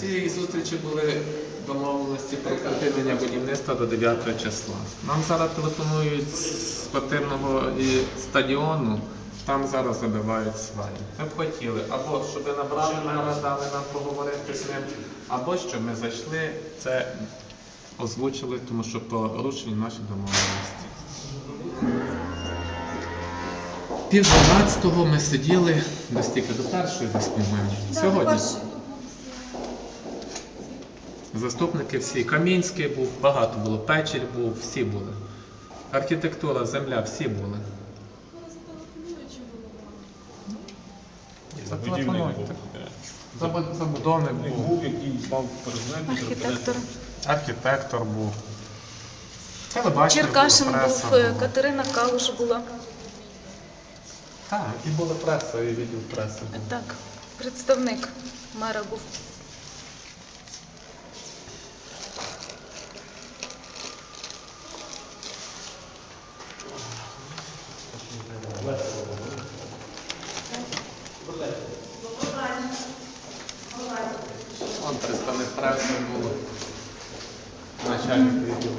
цієї зустрічі були домовленості про припинення будівництва до 9 числа. Нам зараз телефонують з спортивного і стадіону, там зараз забивають сваї. Ми б хотіли, або щоб набрали мера, дали нам поговорити з ним, або щоб ми зайшли, це озвучили, тому що порушені наші домовленості. Пів дванадцятого ми сиділи десь тільки до першої десь, по-моєму. Сьогодні. Заступники всі. Камінський був, багато було, Печір був, всі були. Архітектура, земля, всі були. Зателефонуйте. Забу- Забудовник Він був, був, який мав перезнати. Архітектор. архітектор був. Телебачення Черкашин було, преса був, е, була. Катерина Калуш була. Так, і була преса, і відділ преси був. Так, представник мера був. Он представник преси був. Начальник відділу.